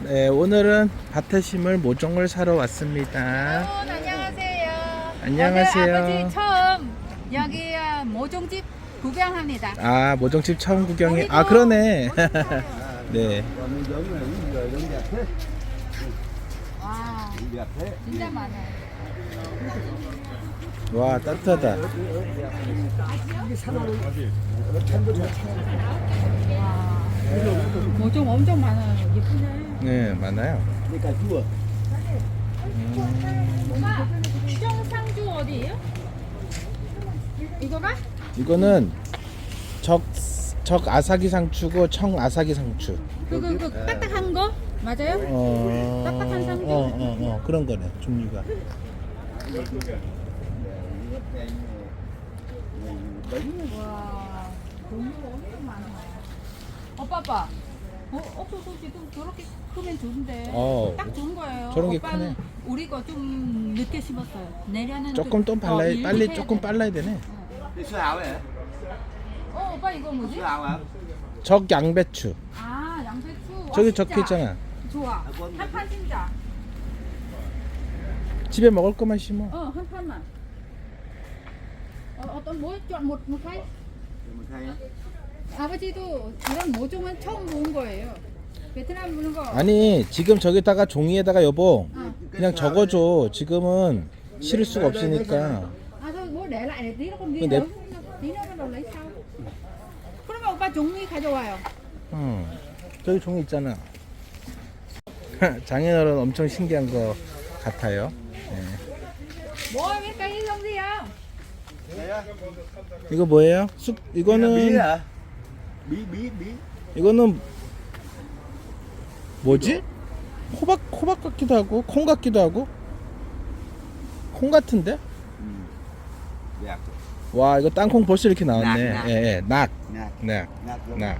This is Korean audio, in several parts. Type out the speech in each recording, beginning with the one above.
네, 오늘은 밭에 심을 모종을 사러 왔습니다. 여러분 안녕하세요. 안녕하세요. 오늘 아버지 처음 여기 아, 모종집 구경합니다. 아, 모종집 처음 구경이. 아, 그러네. 네. 와 진짜 많아요. 와, 따뜻하다. 와 모종 엄청 많아요. 예쁘네. 네, 많아요. cà chua 엄마 정상주 어디예요? 이거가? 이거는 적, 적 아사기 상추고 청 아사기 상추. 그그 그, 그 딱딱한 거 맞아요? 어, 딱딱한 상추? 어, 어, 어, 그런 거네, 종류가. 와 종류가 엄청 많아. 오빠 오빠. 어, 옥수수 지금 저렇게 크면 좋은데 어, 딱 좋은 거예요. 저런 게 오빠는 크네. 우리 거 좀 늦게 심었어요. 내년은 조금 또좀 일찍 빨리, 조금 돼. 빨라야 되네. này 어 오빠 이거 뭐지? sữa ảo hả 적 양배추. 아 양배추. 와, 저기 적혀 있잖아. 좋아. 한 판 심자. 집에 먹을 것만 심어. 어한 판만. 어, 어떤 뭐 khay. một khay á 아버지도 이런 모종은 처음 본 거예요. 베트남 보는 거. 아니, 지금 저기다가 종이에다가 여보, 어. 그냥 적어줘. 지금은 실을 수가 없으니까. À thôi, bố để lại để tí nó còn ghi Mình để- nhớ. Tí nữa bắt đầu lấy sau. 그러면 오빠 종이 가져와요. 응. 저기 종이 있잖아. 장인어른 엄청 신기한 거 같아요. Cây giống gì không? 이거 뭐예요? 쑥 이거는 hả bí bí bí 이거는 뭐지? 호박 호박 같기도 하고 콩 같기도 하고 콩 같은데? đẹp 와 이거 땅콩 벌써 이렇게 나왔네. 낙, 낙. 예, 예, 낙, nạc 낙,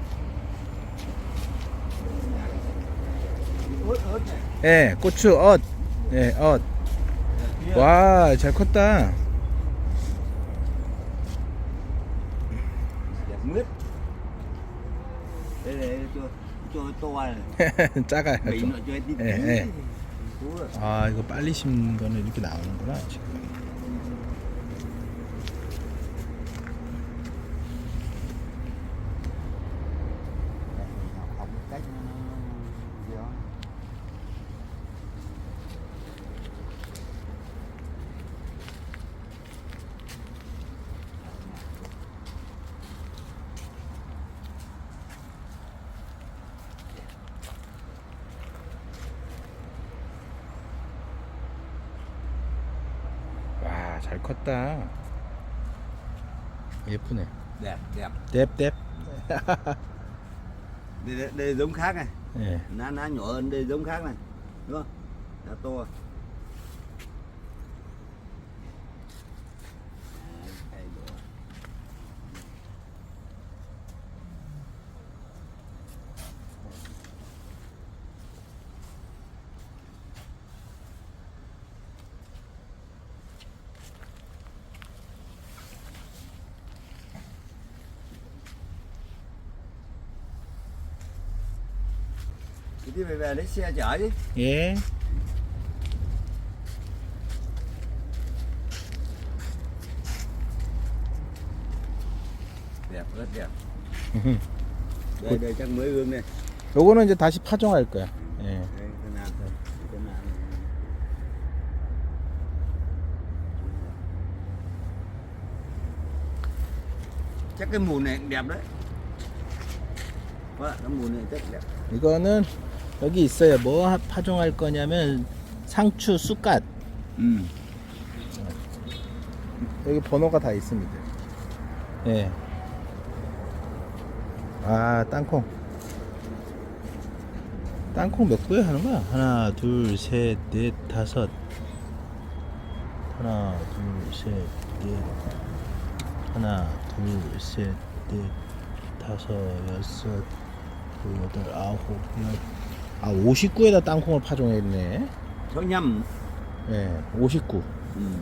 예, 고추, 엇, 예, 엇. 와, 잘 컸다 đây đây cho 작아요. 좀. cho tí 예, 예. 아 이거 빨리 심는 거는 이렇게 나오는구나 지금. học một cách nó nó- gì đó. 와 잘 컸다. 예쁘네. đẹp đẹp 뎁 뎁. đây, đây, đây giống khác này 예. ná ná nhỏ hơn đây giống khác này đúng không đã to Thì đi về về lấy xe chở chứ 예. đẹp rất đẹp đây đây chắc mới ương đây 요거는 이제 다시 파종할 거야. 예. đây cái nào thôi cái nào chắc cái mùn này cũng đẹp đấy Vâng, cái mùn này rất đẹp 이거는 여기 있어요. 뭐 하- 파종할 거냐면 상추 쑥갓. ừ. 여기 번호가 다 있습니다. 예. 아, 땅콩. 땅콩 몇 구에 하는 거야? 하나, 둘, 셋, 넷, 다섯. 하나, 둘, 셋, 넷. 하나, 둘, 셋, 넷, 다섯, 여섯, 그 여덟, 아홉, 열. 아, 59에다 땅콩을 파종했네. nhầm 예, 59. ừ.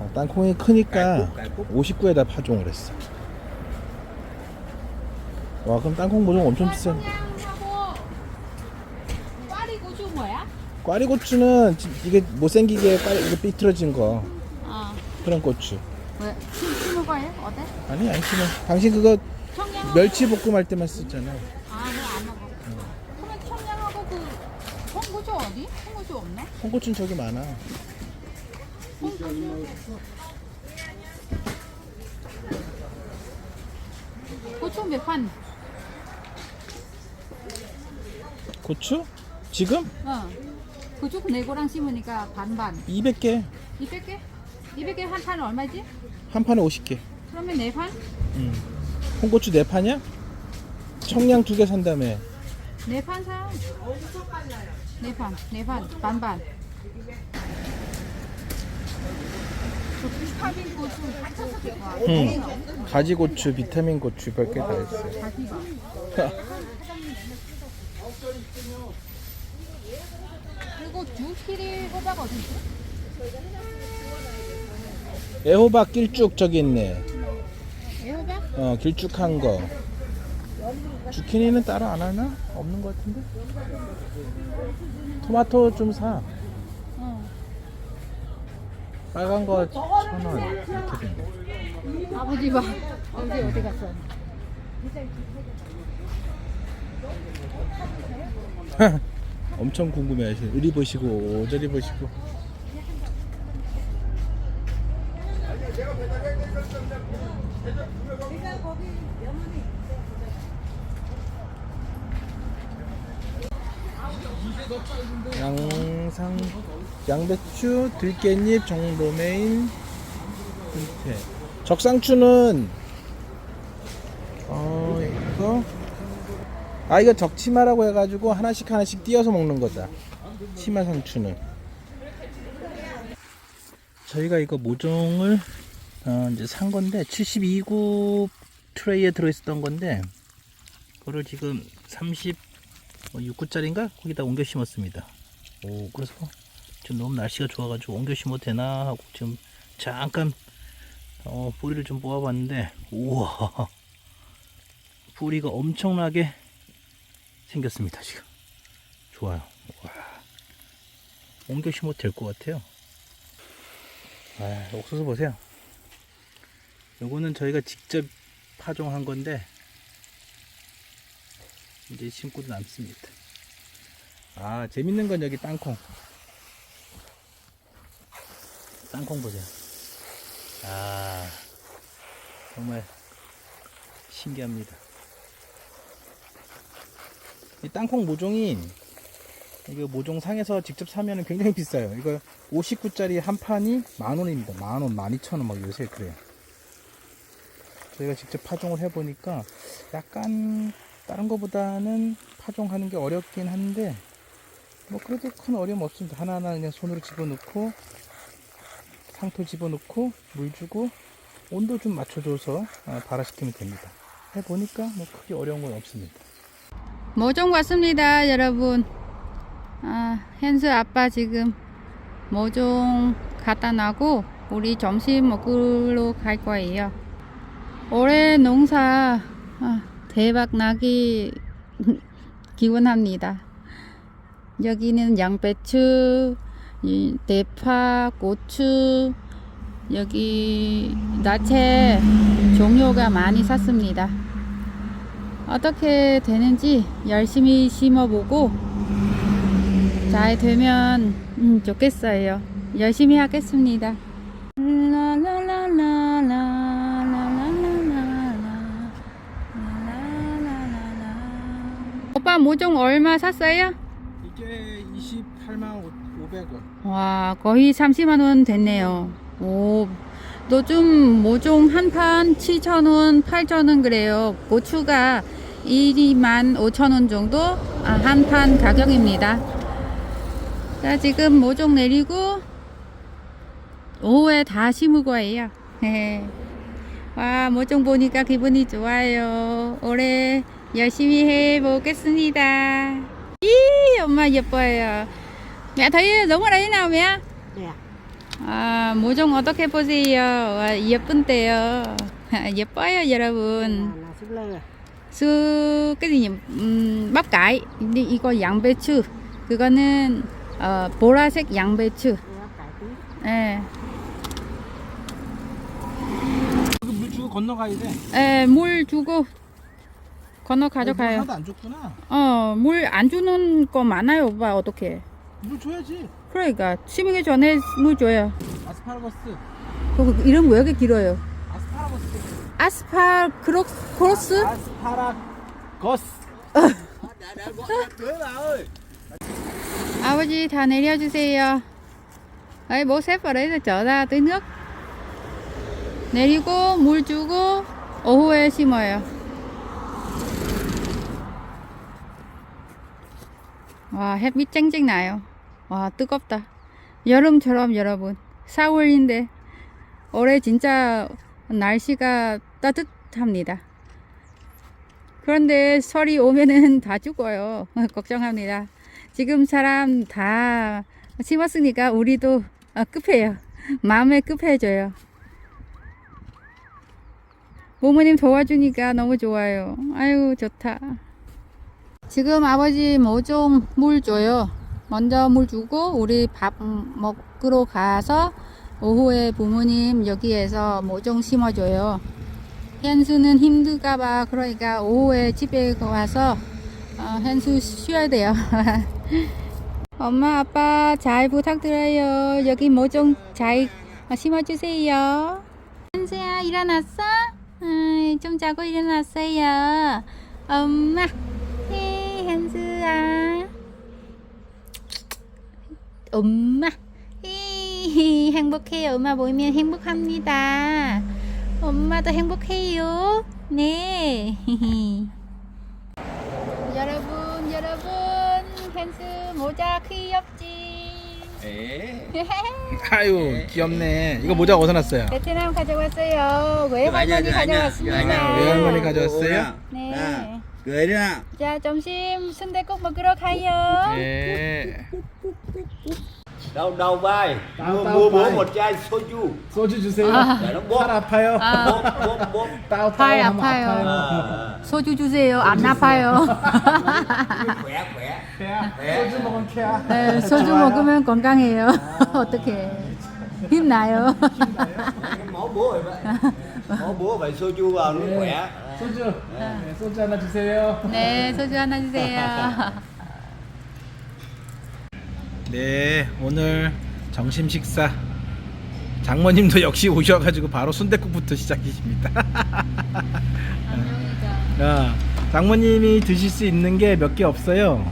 아, 땅콩이 크니까 cải cúc 59에다 파종을 했어. 와, 그럼 땅콩 모종 엄청 비싼. 청양하고 거야? 꽈리고추는 지- 이게 못생기게 빨리 이게 삐뚤어진 거 어. 그런 고추. 왜? 심, 심은 거예요? 어때? 아니 안 심어. 당신 그거 청양. 멸치 볶음 할 때만 쓰잖아. 아, 그거 안 먹어. 그러면 청양하고 그 홍고추 어디? 홍고추? 홍고추는 저기 많아. 고추 몇 판? 고추? 지금 어. 고추 네고랑 심으니까 반반. 200개. 200개? 200개 한판 얼마지? 한 판에 50개. 그러면 네 판? 응. 홍고추 네 판이야? 청량 두 개 산다며. 네 판 사. 네 판, 네 판, 반반. 저 비타민 고추 합쳐서 들어가. 응. 가지 고추, 비타민 고추 몇개다 있어. 가지가. 그리고 주키리 호박 어디 있어? 애호박 길쭉 저기 있네. 애호박? 어 길쭉한 거. 주키니는 따로 안 하나? 없는 것 같은데? 토마토 좀 사. 어. 빨간 거 천 원. 이렇게 되네. 아버지 봐. 아버지 어디 갔어? 엄청 궁금해 하시네. 이리 보시고 저리 보시고. 양상 양배추, 들깻잎, 정로메인, 금태. 적상추는 어 이거 아 이거 적치마라고 해가지고 하나씩 하나씩 띄어서 먹는 거다. 치마 상추는. 저희가 이거 모종을 어, 이제 산 건데 72구 트레이에 들어있었던 건데 그거를 지금 36구짜리인가? 거기다 옮겨 심었습니다. 오 그래서 지금 너무 날씨가 좋아가지고 옮겨 심어도 되나 하고 지금 잠깐 어, 뿌리를 좀 뽑아봤는데 우와. 뿌리가 엄청나게 생겼습니다 지금. 좋아요. 와. 옮겨 심어도 될 것 같아요. 아 옥수수 보세요. 요거는 저희가 직접 파종한 건데 이제 심고도 남습니다 아 재밌는 건 여기 땅콩 땅콩 보세요 아 정말 신기합니다 이 땅콩 모종이 이거 모종 상에서 직접 사면 굉장히 비싸요. 이거 59짜리 한 판이 만 원입니다. 만 원, 만 이천 원 막 요새 그래요. 저희가 직접 파종을 해보니까 약간 다른 거보다는 파종하는 게 어렵긴 한데 뭐 그래도 큰 어려움 없습니다. 하나하나 그냥 손으로 집어넣고 상토 집어넣고 물 주고 온도 좀 맞춰줘서 아, 발화시키면 됩니다. 해보니까 뭐 크게 어려운 건 없습니다. 모종 왔습니다, 여러분. 아, 현수 아빠 지금 모종 갖다 놔고 우리 점심 먹으러 갈 거예요. 올해 농사 아, 대박 나기 기원합니다. 여기는 양배추, 이 대파, 고추, 여기 나체 종류가 많이 샀습니다. 어떻게 되는지 열심히 심어보고 잘 되면 음, 좋겠어요. 열심히 하겠습니다. 모종 얼마 샀어요? 이게 28만 500원. 와 거의 30만 원 됐네요. 오, 요즘 모종 한 판 7천 원, 8천 원 그래요. 고추가 2만 5천 원 정도 아, 한판 가격입니다. 자 지금 모종 내리고 오후에 다 심을 거예요. 와 모종 보니까 기분이 좋아요. 올해 열심히 해 보겠습니다. 이 엄마 예뻐요. Giống ở đấy nào mẹ? Dạ. 아, 모종 어떻게 보세요? 와, 예쁜데요. 예뻐요, 여러분. lơ 수, cái gì nhỉ? 음, cải. 이- 이거 양배추. 그거는 어, 보라색 양배추. 예. 물 주고 건너가야 돼. 예, 물 주고 건너 가져가요. 하나도 안 줬구나. 어, 물 안 주는 거 많아요, 오빠. 어떻게? 물 줘야지. 그러니까 심기 전에 물 줘요. 아스파라거스. 그 이름 왜 이렇게 길어요? 아스파라거스. 아스파 크로스? 아스파라거스. đã có cưới bà ơi 아버지 다 내려주세요. rồi trở ra tới nước. 내리고 물 주고 오후에 심어요. 와 햇빛 쨍쨍 나요. 와 뜨겁다. 여름처럼 여러분 4월인데 올해 진짜 날씨가 따뜻합니다. 그런데 설이 오면은 다 죽어요. 걱정합니다. 지금 사람 다 심었으니까 우리도 어, 급해요. 마음에 급해져요. 부모님 도와주니까 너무 좋아요. 아유 좋다. 지금 아버지 모종 물 줘요. 먼저 물 주고 우리 밥 먹으러 가서 오후에 부모님 여기에서 모종 심어줘요. 현수는 힘들까봐 그러니까 오후에 집에 와서 어, 현수 쉬어야 돼요. 엄마 아빠 잘 부탁드려요. 여기 모종 잘 심어주세요. 현수야 일어났어? 아이, 좀 자고 일어났어요. 엄마, 예, 현수야. 엄마, 예, 행복해요. 엄마 보이면 행복합니다. 엄마도 행복해요. 네. 여러분, 여러분, 현수 모자 귀엽지? 에 아유 귀엽네. 이거 모자 어디서 났어요? 베트남 가져왔어요. 외할머니 가져왔습니다. 외할머니 가져왔어요? 네. Nào 자, 점심 순대국 먹으러 가요. 네. vai mua mua bố vai. một chai soju 소주 주세요. để nó bóp 팔 아파요. 아. bóp bóp bóp 따오 팔 아파요. à, 소주 주세요. 안 아파요. khỏe khỏe 소주 먹으면. 네, 소주 먹으면 건강해요. 어떻게 힘나요? cái máu bố vậy vậy máu bố phải soju vào nó khỏe 소주. 네, 소주 하나 주세요. 네, 소주 하나 주세요. 네, 오늘 점심 식사 장모님도 역시 오셔가지고 바로 순대국부터 시작이십니다. 야, 장모님이 드실 수 있는 게 몇 개 없어요.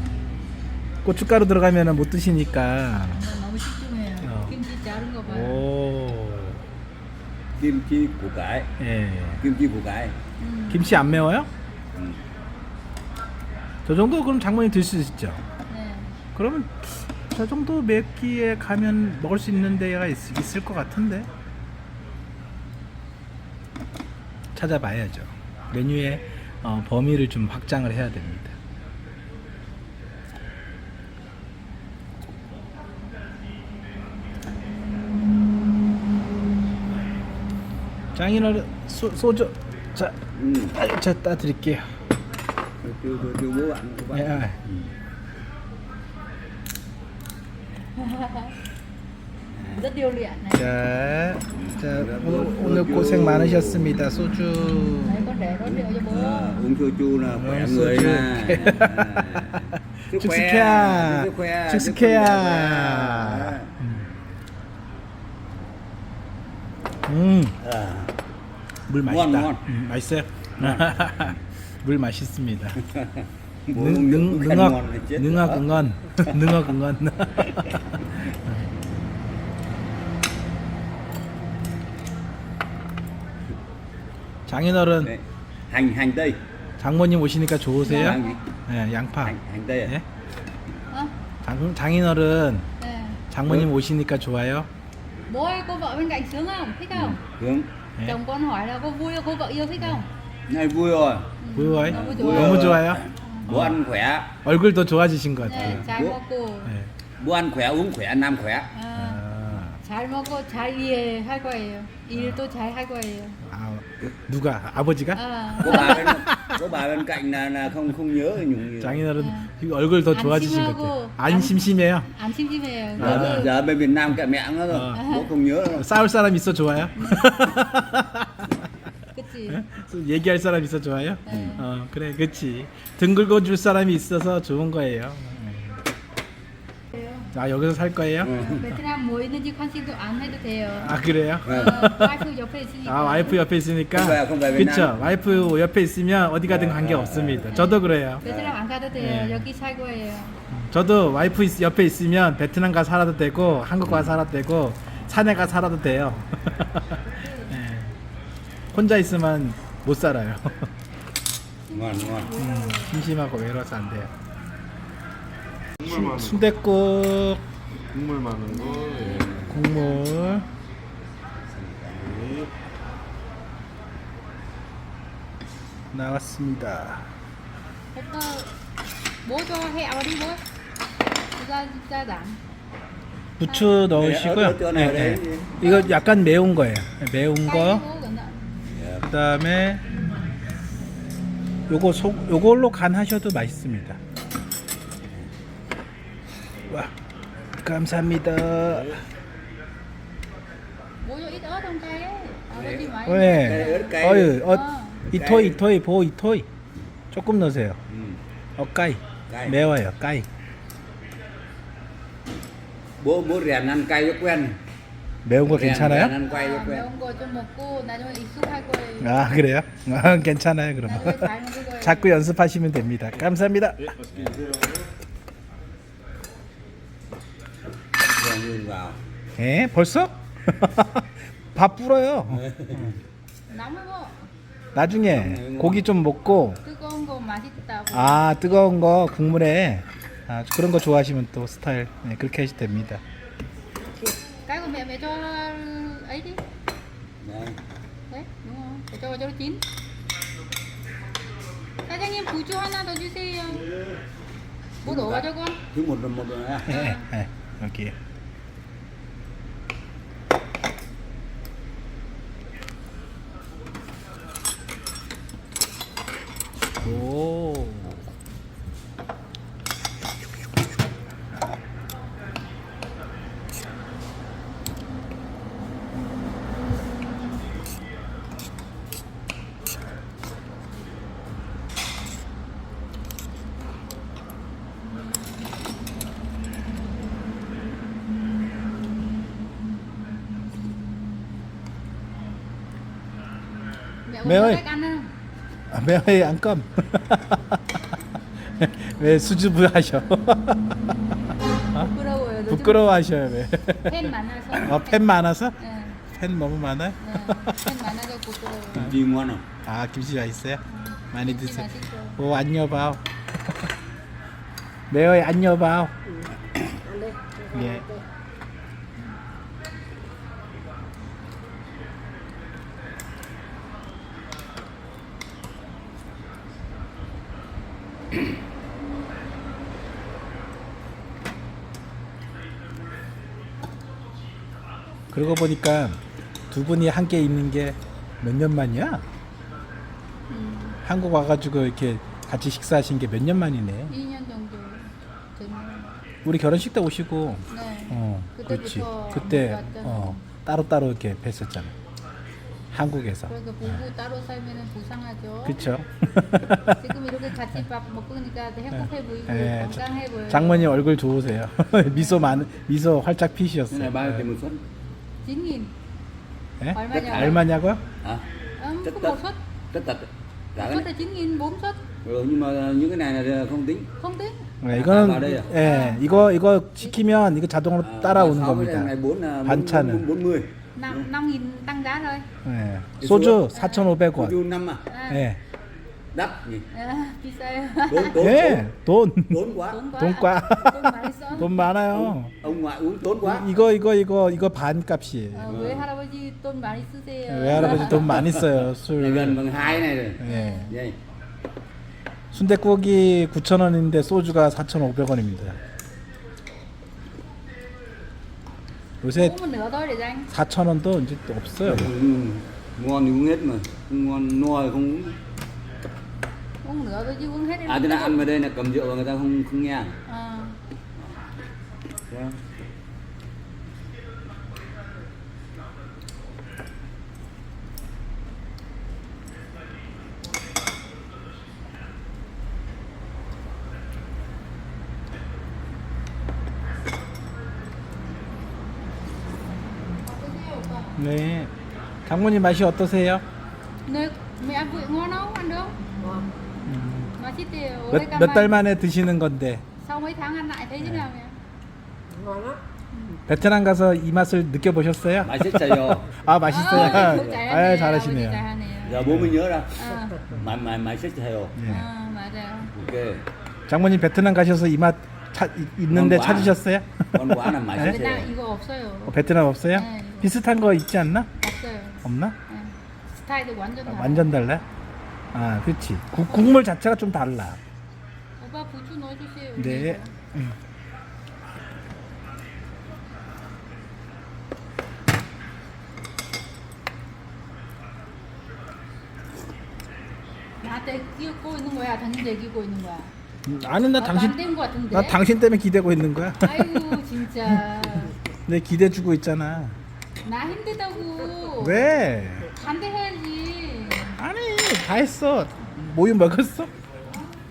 고춧가루 들어가면 못 드시니까. 너무 시큼해요. 어. 김치 자른 거 봐요. 오, củ cải 예. chi củ cải 김치 안 매워요? 음. 저 정도 그럼 장모님 드실 수 있죠? 네. 그러면 저 정도 맵기에 가면 먹을 수 있는 데가 있, 있을 것 같은데 찾아봐야죠 메뉴의 어, 범위를 좀 확장을 해야 됩니다 장인어른 소, 소주 자. 아, 자 따드릴게요 bạn của 예, bạn 아. rất điêu luyện này. 자, 자 오늘, 오늘 고생 많으셨습니다. 소주. Đấy, con để con rượu cho bố. Ờ, uống soju là khỏe Uống người soju. nè À. sức khỏe 축스케야. sức khỏe 축스케야. 음, À. 물 ngon, 맛있다. ngon. 음, 맛있어요? 물 맛있습니다. Bố 능, uống 능, nước khen 능학, ngon là chết 능학 dở. 응원. 능학 응원. 장인어른, hành tây 장모님 오시니까 좋으세요? Gì? 네, 양파. à? 예? Ơ, 장, 장인어른, nè. 장모님 오시니까 좋아요? Bố ơi, cô vợ bên cạnh sướng không? Thích không? hướng 예? Chồng con hỏi là cô vui không? Cô vợ yêu thích không? này vui rồi 보여요? 너무 vui 좋아요. 너무 rồi. 좋아요? bố ăn khỏe 얼굴도 좋아지신 것 네, 같아요. 잘 Bố- 먹고. 네. ăn khỏe uống khỏe nam khỏe 아, 아, 잘 먹고 잘 일할 거예요. 일도 잘 할 거예요. 아, 누가? 아버지가? 아, bà bên bà bên cạnh là là không không nhớ nhung gì 장인어른 아. 얼굴 더안 좋아지신 것 같아요. 안 안- 심심해요. 안 심심해요. 아, giờ, giờ bên Việt Nam cạnh mẹ nó rồi Ờ. bố không nhớ đâu 싸울 사람 있어 좋아요? 그치? 얘기할 사람 있어 좋아요? 네. 어 그래 그치 등 긁어줄 사람이 있어서 좋은 거예요 아 여기서 살 거예요? 베트남 뭐 있는지 관심도 안 해도 돼요. 아 그래요? 네. 어, 와이프 옆에 있으니까. 아 와이프 옆에 있으니까 그쵸 와이프 옆에 있으면 어디 가든 관계 없습니다 저도 그래요 베트남 안 가도 돼요. 네. 여기 살 거예요. 저도 와이프 있- 옆에 있으면 베트남 가 살아도 되고 한국 가 살아도 되고 산에 가 살아도 돼요 네. 혼자 있으면 못 살아요 ngon ngon 음, 심심하고 외로워서 안 돼요 국물 많은 거. 순댓국 국물 많은 거. 예. 국물 나왔습니다. 뭐? 아버지 뭐? 진짜 진짜 난. 부추 넣으시고요. 어떤 네, 네. 어떤 이거 약간 매운 거예요. 매운 거. Dạ. 그다음에 요거 속 요걸로 간하셔도 맛있습니다. 와. 감사합니다. 네. Ớt cay. 어유, 어, 어. 이토이, 이토이, 보, 이토이. 조금 넣으세요. ừ. 어까이. 매워요, 까이. bố bố rèn ăn cay cho quen 매운 거 Rèn- 괜찮아요? ăn cho 아, quen 매운 거 좀 먹고 나중에 익숙할 거예요. 아 그래요? 아, 괜찮아요 그럼 나중에 잘 먹을 거예요. 자꾸 연습하시면 됩니다 감사합니다 예, 맛있게 드세요. 에 벌써? 밥 불어요. 남은 거 나중에 고기 좀 먹고. 뜨거운 거 맛있다고. 아 뜨거운 거 국물에. 아, 그런 거 좋아하시면 또 스타일 네, 그렇게 하셔도 됩니다. cái của mẹ mẹ cho ấy đi Đây. đấy đúng không để cho cho nó chín 사장님 부주 하나 더 주세요. 뭐 넣어봐 저거 thứ một một rồi 예, 예, 여기 오 mẹ Mẹ uống ơi. cách ăn không 아, 매워요 안껌 왜 수줍어하셔? 부끄러워요. 요즘 부끄러워하셔요 왜? 팬 많아서. 어, 팬 많아서? 네, 팬 너무 많아요? 네, 팬 많아서 부끄러워요. ngon không 아 김치 맛있어요? 많이 김치 드세요. 오 안녕바오 매워요 안녕바오 예. 그러고 보니까 두 분이 함께 있는 게 몇 년 만이야? 음, 한국 와가지고 이렇게 같이 식사하신 게 몇 년 만이네. 2년 정도 됐네요 우리 결혼식 때 오시고, 네 어, 그때부터 그렇지. 안 그때. 어, 따로 따로 이렇게 뵀었잖아. 한국에서. 그래서 부부 따로 살면 불쌍하죠 그쵸? 지금 이렇게 같이 밥 먹으니까 행복해 보이고 예, 건강해 보여요 장모님 얼굴 좋으세요. 미소 많, 미소 활짝 tiền một suất 9 nghìn 예? 얼마냐고요? 얼마냐고요? hả 음, suất này là 9nghìn 4 suất rồi nhưng mà những cái này là không tính không tính 네, 아, 이거는 말해요. 예, 이거 이거 시키면 이거 자동으로 À, 따라오는 겁니다. 반찬은. bốn- bốn mươi 5, 5 nghìn tăng giá rồi 예. 소주 4,500원. Soju năm à à, 예. đắt nhỉ à, 비싸요 예. 돈. quá 돈 과. 돈 과. 돈 많이 써 돈 많아요. ông ngoại uống tốn quá 이거 이거 이거 이거 반값이에요. 아, 왜 할아버지 돈 많이 쓰세요 외할아버지 돈 많이 써요 술. này gần bằng hai này rồi 예. đây 순대국이 9,000원인데 소주가 4,500원입니다. 요새 nửa thôi để dành 4,000원도 이제 또 없어요. Ừ. ngon thì uống hết mà không ngon no thì không uống uống nữa thôi chứ uống hết đi à thế là ăn vào đây là cầm rượu và người ta không không nghe à? Thế không? 네. 장모님 맛이 어떠세요? 네, mẹ ăn vị ngon không? Ăn được không? Nó chỉ tiêu 몇 몇 달 만에 드시는 건데 Sau mấy tháng ăn lại thấy thế nào mẹ? 베트남 가서 이 맛을 느껴보셨어요? 맛있어요. 아 맛있어요. 아. 아 잘하시네요. bố mới nhớ ra 아, 맛있어요. 예. 아, 맞아요. ok 장모님 베트남 가셔서 이 맛 있는데 뭔가. 찾으셨어요? quả là 베트남 맛있어요. 이거 없어요. 어, 베트남 없어요? 네. 비슷한 거 있지 않나? 없나? 네. 스타일도 완전 아, 달라. 완전 달라? 아 그렇지. 국, 국물 자체가 좀 달라. 오빠 부추 넣어주세요. 네. 음. 나한테 끼고 있는 거야? 당신들 끼고 있는 거야? 음, 아니 나 당신 안된거 같은데? 나 당신 때문에 기대고 있는 거야. 아이고 진짜 내 기대 주고 있잖아. 나 힘들다고. 왜? 반대해야지. 아니 다 했어. 모유 먹었어?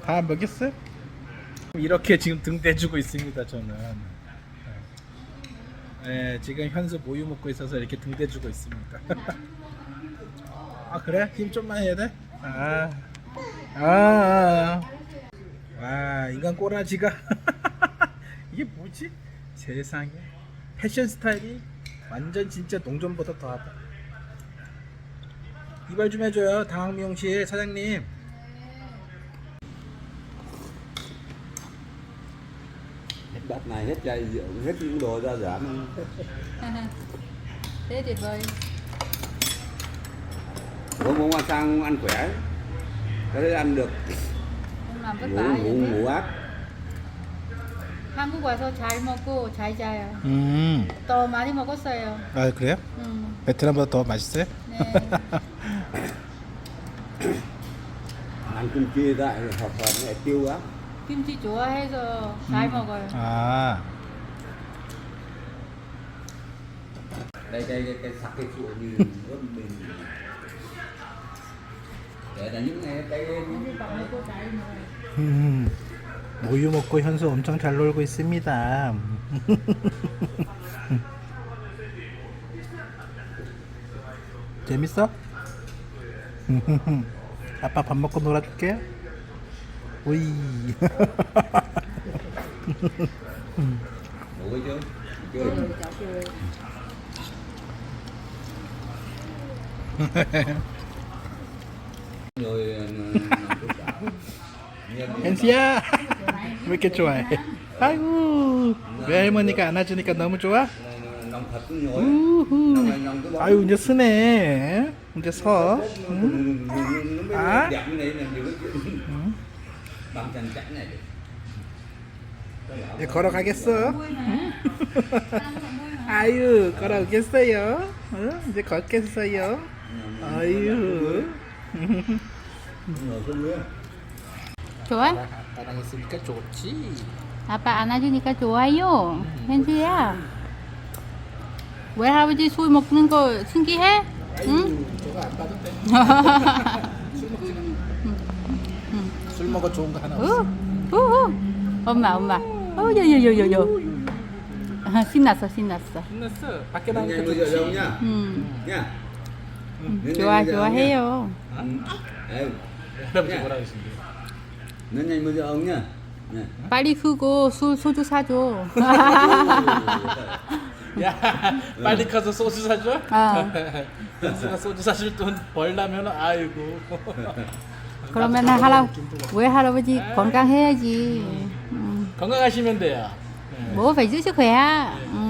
다 먹였어요? 이렇게 지금 등 대주고 있습니다 저는. 네, 지금 현수 모유 먹고 있어서 이렇게 등 대주고 있습니다. 아 그래? 힘 좀만 해야 돼? 아, 아, 아. 와 인간 꼬라지가 이게 뭐지? 세상에 패션 스타일이 완전 진짜 농촌보다 더하다. 이발 좀 해줘요 당황미용실 사장님 Hết bát này hết chai rượu hết những đồ ra giảm Thế tuyệt vời. bố muốn qua sang ăn khỏe có thể ăn được Em làm vất ngủ vả ngủ vậy ngủ thế. ác 한국 와서 잘 먹고 잘 자요. 음, 더 많이 먹었어요. 아 그래요? 음, 베트남보다 더 맛있어요? 네. ăn kim chi lại hoặc là mẹ tiêu á 김치 좋아해서 잘 먹어요. 아, đây đây đây cái sặc cái sụa như rất bình để là những cái cái 밥 먹고 잘 먹어요. 음, 모유 먹고 현수 엄청 잘 놀고 있습니다. 재밌어? 아빠 밥 먹고 놀아줄게. 오이. rồi ờ, 현수야, 왜 이렇게 좋아해? 아이고, 외할머니가 안아주니까 너무 좋아? 우후. 아유 이제 쓰네. 이제 서. 응? này 이제 걸어가겠어? 아유 걸어오겠어요? 어? 이제 걷겠어요? 아유. 좋아? 아빠랑 있으니까 좋지. 아빠 안아주니까 좋아요. 현수야. 외할아버지 술 먹는 거 신기해? 응? 저거 안 봐도 돼. 술 먹어 좋은 거 하나 없어. 우, 우, 우. 엄마, 엄마. 어, 요요요요요. 아, 신났어, 신났어. 끝났어. 밖에 나니까 좋지. 음, nha Nhanh 좋아. 좋아해요. 할아버지 뭐라 그러신대? Giờ ông nha Nè. 빨리 크고 술 소주 사줘. 야 빨리 가서 소주 사줘? 아. 현수가 소주 사실 돈 벌려면 아이고. 그러면 할아 왜 할아버지 건강해야지. 음, 건강하시면 돼요. 뭐 phải giữ sức khỏe. Ừ.